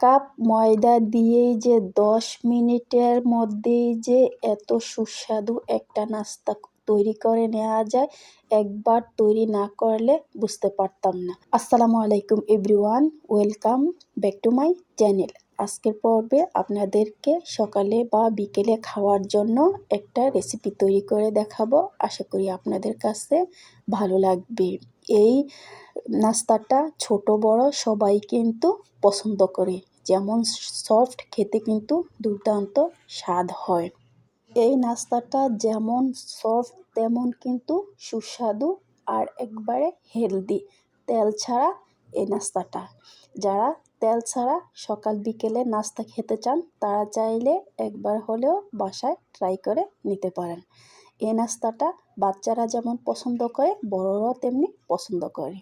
Cup ময়দা দিয়েই যে দশ মিনিটের মধ্যেই যে এত সুস্বাদু একটা নাস্তা তৈরি করে নেওয়া যায়, একবার তৈরি না করলে বুঝতে পারতাম না। আসসালামু আলাইকুম everyone, welcome back to my channel. আজকের পর্বে আপনাদেরকে সকালে বা বিকেলে খাওয়ার জন্য একটা রেসিপি তৈরি করে দেখাবো। আশা করি আপনাদের কাছে ভালো লাগবে। এই নাস্তাটা ছোট, বড় সবাই কিন্তু পছন্দ করে। যেমন সফট খেতে কিন্তু দুর্দান্ত স্বাদ হয়। এই নাস্তাটা যেমন সফট, তেমন কিন্তু সুস্বাদু আর একবারে হেলদি। তেল ছাড়া এই নাস্তাটা। যারা তেল ছাড়া সকাল বিকেলে নাস্তা খেতে চান, তারা চাইলে একবার হলেও বাসায় ট্রাই করে নিতে পারেন। এই নাস্তাটা বাচ্চারা যেমন পছন্দ করে, বড়রাও তেমনি পছন্দ করে।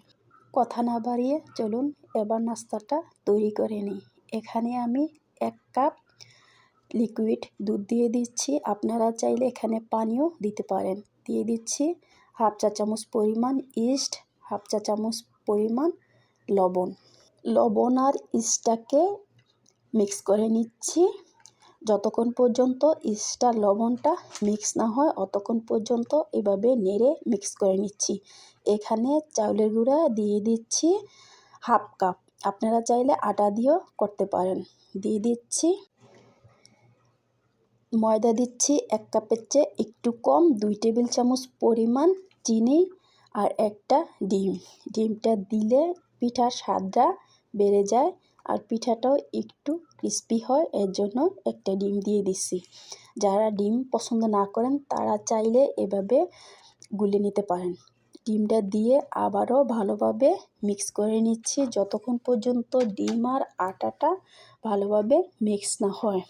কথা না বাড়িয়ে চলুন, এবার নাস্তাটা তৈরি করে নিই। এখানে আমি এক কাপ লিকুইড দুধ দিয়ে দিচ্ছি। আপনারা চাইলে এখানে পানিও দিতে পারেন। দিয়ে দিচ্ছি হাফ চা চামচ পরিমাণ ইস্ট, হাফ চা চামচ পরিমাণ লবণ। লবণ আর ইস্টটাকে মিক্স করে নিচ্ছি। যতক্ষণ পর্যন্ত ইস্টার লবণটা মিক্স না হয়, অতক্ষণ পর্যন্ত এভাবে নেড়ে মিক্স করে নিচ্ছি। এখানে চাউলের গুঁড়া দিয়ে দিচ্ছি হাফ কাপ। আপনারা চাইলে আটা দিয়েও করতে পারেন। দিয়ে দিচ্ছি ময়দা দিচ্ছি এক কাপের চেয়ে একটু কম, দুই টেবিল চামচ পরিমাণ চিনি আর একটা ডিম। ডিমটা দিলে পিঠার স্বাদটা বেড়ে যায় আর পিঠাটাও একটু ক্রিস্পি হয়, এর জন্য একটা ডিম দিয়ে দিচ্ছি। যারা ডিম পছন্দ না করেন, তারা চাইলে এভাবে গুলে নিতে পারেন। ডিমটা দিয়ে আবারও ভালোভাবে মিক্স করে নিচ্ছি। যতক্ষণ পর্যন্ত ডিম আর আটাটা ভালোভাবে মিক্স না হয়,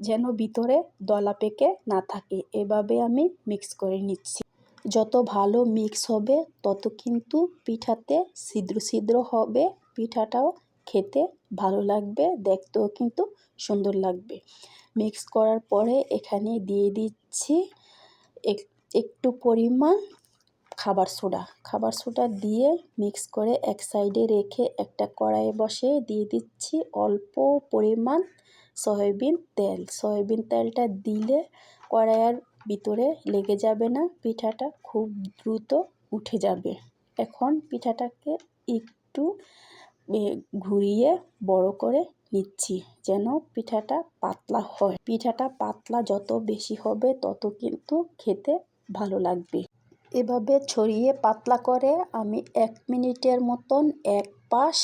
যেন ভিতরে দলা পেকে না থাকে, এভাবে আমি মিক্স করে নিচ্ছি। যত ভালো মিক্স হবে, তত কিন্তু পিঠাতে ছিদ্র ছিদ্র হবে, পিঠাটাও খেতে ভালো লাগবে, দেখতেও কিন্তু সুন্দর লাগবে। মিক্স করার পরে এখানে দিয়ে দিচ্ছি একটু পরিমাণ খাবার সোডা। খাবার সোডা দিয়ে মিক্স করে এক সাইডে রেখে একটা কড়াইয়ে বসে দিয়ে দিচ্ছি অল্প পরিমাণ সয়াবিন তেল। সয়াবিন তেলটা দিলে কড়াইয়ের ভিতরে লেগে যাবে না, পিঠাটা খুব দ্রুত উঠে যাবে। এখন পিঠাটাকে একটু ঘুরিয়ে বড় করে নিচ্ছি যেন পিঠাটা পাতলা হয়। পিঠাটা পাতলা যত বেশি হবে তত কিন্তু খেতে ভালো লাগবে। এভাবে ছড়িয়ে পাতলা করে আমি এক মিনিটের মতন এক পাশ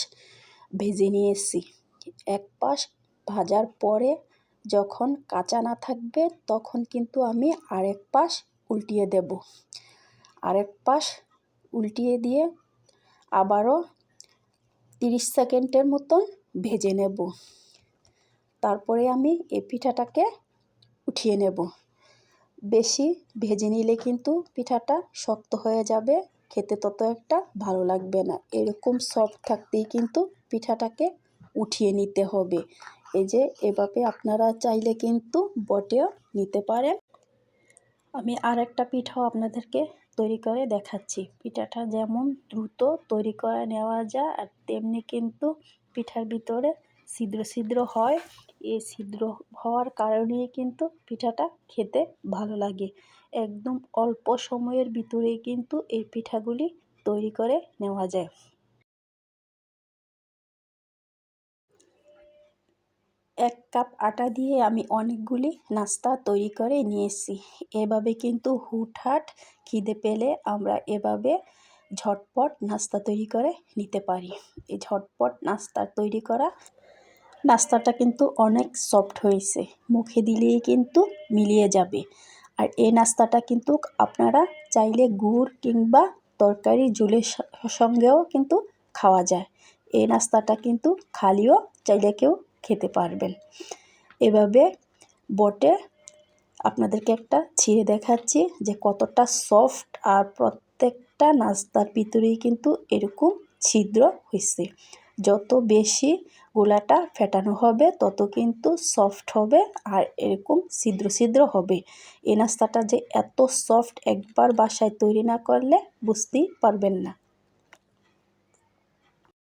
ভেজে নিয়েছি। এক পাশ ভাজার পরে যখন কাঁচা না থাকবে তখন কিন্তু আমি আরেক পাশ উল্টিয়ে দেব। আরেক পাশ উল্টিয়ে দিয়ে আবারও তিরিশ সেকেন্ডের মতন ভেজে নেব। তারপরে আমি এই পিঠাটাকে উঠিয়ে নেব। বেশি ভেজে নিলে কিন্তু পিঠাটা শক্ত হয়ে যাবে, খেতে তত একটা ভালো লাগবে না। এরকম সফট থাকতেই কিন্তু পিঠাটাকে উঠিয়ে নিতে হবে। এই যে, এভাবে আপনারা চাইলে কিন্তু বটেও নিতে পারেন। আমি আর একটা পিঠাও আপনাদেরকে তৈরি করে দেখাচ্ছি। পিঠাটা যেমন দ্রুত তৈরি করে নেওয়া যায় আর তেমনি কিন্তু পিঠার ভিতরে ছিদ্র ছিদ্র হয়। এই ছিদ্র হওয়ার কারণেই কিন্তু পিঠাটা খেতে ভালো লাগে। একদম অল্প সময়ের ভিতরেই কিন্তু এই পিঠাগুলি তৈরি করে নেওয়া যায়। এক কাপ আটা দিয়ে আমি অনেকগুলি নাস্তা তৈরি করে নিয়েছি এভাবে কিন্তু হুটহাট খিদে পেলে আমরা এভাবে ঝটপট নাস্তা তৈরি করে নিতে পারি। এই ঝটপট নাস্তা তৈরি করা নাস্তাটা কিন্তু অনেক সফট হয়েছে। মুখে দিলেই কিন্তু মিলিয়ে যাবে। আর এই নাস্তাটা কিন্তু আপনারা চাইলে গুড় কিংবা তরকারি জুলের সঙ্গেও কিন্তু খাওয়া যায়। এই নাস্তাটা কিন্তু খালিও চাইলে কেউ খেতে পারবেন। এভাবে বটে আপনাদেরকে একটা ছিঁড়ে দেখাচ্ছি যে কতটা সফট আর প্রত্যেকটা নাস্তার ভিতরেই কিন্তু এরকম ছিদ্র হয়েছে যত বেশি গোলাটা ফেটানো হবে, তত কিন্তু সফট হবে আর এরকম ছিদ্র ছিদ্র হবে। এই নাস্তাটা যে এত সফট একবার বাসায় তৈরি না করলে বুঝতেই পারবেন না।